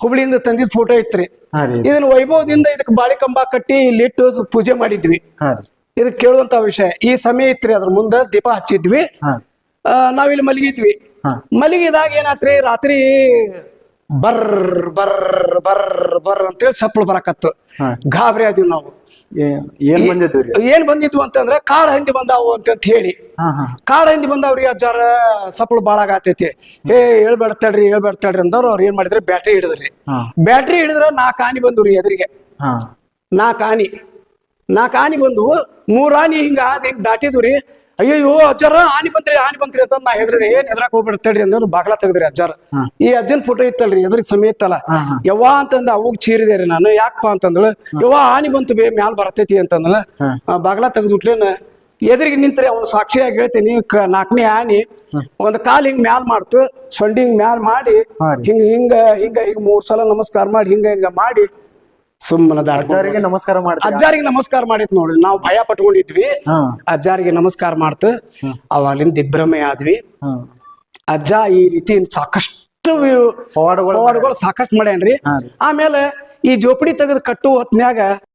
ಹುಬ್ಳಿಯಿಂದ ತಂದಿದ್ photo ಇತ್ರಿ ಹಾ ರೀ. ಇದನ್ನ ವೈಭವದಿಂದ ಇದಕ್ಕೆ ಬಾಳೆ ಕಂಬ ಕಟ್ಟಿ ಇಲ್ಲಿಟ್ಟು ಪೂಜೆ ಮಾಡಿದ್ವಿ. ಹಾ ರೀ. ಇದಕ್ಕೆ ಕೇಳುವಂತ ವಿಷಯ ಈ ಸಮಯ ಇತ್ರಿ ಅದ್ರ ಮುಂದ ದೀಪ ಹಚ್ಚಿದ್ವಿ. ಹಾ. ಆ, ನಾವಿಲ್ಲಿ ಮಲಗಿದ್ವಿ. ಹಾ. ಮಲಗಿದಾಗ ಏನಾತ್ರಿ ರಾತ್ರಿ ಬರ್ ಬರ್ ಬರ್ ಬರ್ ಅಂತೇಳಿ ಸಪ್ಪಳ ಬರಕತ್ತು. ಹಾ. ಗಾಬರಿ ಆದ್ವಿ ನಾವು. ಏನ್ ಬಂದಿದ್ದು ರೀ ಏನ್ ಬಂದಿದ್ವು ಅಂತಂದ್ರೆ ಕಾಡ ಹಂದಿ ಬಂದಾವು ಅಂತ ಹೇಳಿ. ಹಾ ಹಾ. ಕಾಡ್ ಹಂದಿ ಬಂದಾವ್ರಿ ಅಜ್ಜಾರ ಸಪ್ಳು ಬಾಳ ಆಗತೈತಿ. ಏ ಹೇಳ್ಬೇಡ ತಡ್ರಿ ಹೇಳ್ಬೇಡ ತಡ್ರಿ ಅಂದವ್ರು ಅವ್ರು ಏನ್ ಮಾಡಿದ್ರೆ ಬ್ಯಾಟ್ರಿ ಹಿಡಿದ್ರಿ. ಹಾ. ಬ್ಯಾಟ್ರಿ ಹಿಡಿದ್ರ ನಾಲ್ಕು ಆನಿ ಬಂದ್ರಿ ಎದುರಿಗೆ. ಹಾ. ನಾಲ್ಕು ಆನಿ ನಾಲ್ಕು ಆನಿ ಬಂದು ಮೂರಾನಿ ಆನಿ ಹಿಂಗ ಹಿಂಗ್ ದಾಟಿದ್ವು ರೀ. ಅಯ್ಯಯ್ಯೋ ಅಜ್ಜಾರ ಆನಿ ಬಂತ್ರಿ ಆನಿ ಬಂತ್ರಿ ಅಂತ ನಾ ಹೆದ್ರದೆ. ಏನ್ ಹೆದ್ರಾಕ್ ಹೋಗ್ಬೇಡ ತಡ್ರಿ ಅಂದ್ರೆ ಬಾಗ್ಲ ತೆಗ್ದ್ರಿ ಅಜ್ಜಾರ. ಈ ಅಜ್ಜನ್ ಫೋಟೋ ಇತ್ತಲ್ರಿ ಎದ್ರಿಗ್ ಸಮೇತ ಅಲ್ಲ. ಯವ್ವ ಅಂತಂದ ಅವಾಗ ಚೀರಿದೆ ರೀ ನಾನು. ಯಾಕಪ್ಪ ಅಂತಂದಳು ಯವ್ವ ಆನಿ ಬಂತು ಬೇ ಮ್ಯಾಲ್ ಬರ್ತೈತಿ ಅಂತಂದಳ. ಬಾಗ್ಲಾ ತೆಗೆದ್ಬಿಟ್ಲೇನ ಎದುರಿಗೆ ನಿಂತ್ರಿ ಅವ್ನ ಸಾಕ್ಷಿಯಾಗಿ ಹೇಳ್ತೀನಿ ನಾಲ್ಕನೇ ಆನಿ ಒಂದ್ ಕಾಲ್ ಹಿಂಗ್ ಮ್ಯಾಲ್ ಮಾಡ್ತು ಸೊಂಡಿ ಹಿಂಗ್ ಮ್ಯಾಲ್ ಮಾಡಿ ಹಿಂಗ ಹಿಂಗ ಹಿಂಗ ಹಿಂಗ ಮೂರ್ ಸಲ ನಮಸ್ಕಾರ ಮಾಡಿ ಹಿಂಗ ಹಿಂಗ ಮಾಡಿ ಸುಮ್ಮನೆ ಅಜ್ಜಾರಿಗೆ ನಮಸ್ಕಾರ ಮಾಡಿ ಅಜ್ಜಾರಿಗೆ ನಮಸ್ಕಾರ ಮಾಡಿತ್ ನೋಡ್ರಿ ನಾವು ಭಯ ಪಟ್ಕೊಂಡಿದ್ವಿ. ಅಜ್ಜಾರಿಗೆ ನಮಸ್ಕಾರ ಮಾಡ್ತು ಅವಾಗಿಂದ ದಿಗ್ಭ್ರಮೆ ಆದ್ವಿ. ಅಜ್ಜ ಈ ರೀತಿ ಸಾಕಷ್ಟು ಪವಾಡಗಳು ಸಾಕಷ್ಟು ಮಾಡ್ಯಾನ್ರಿ. ಆಮೇಲೆ ಈ ಜೋಪಡಿ ತೆಗೆದು ಕಟ್ಟು ಹೊತ್ನ್ಯಾಗ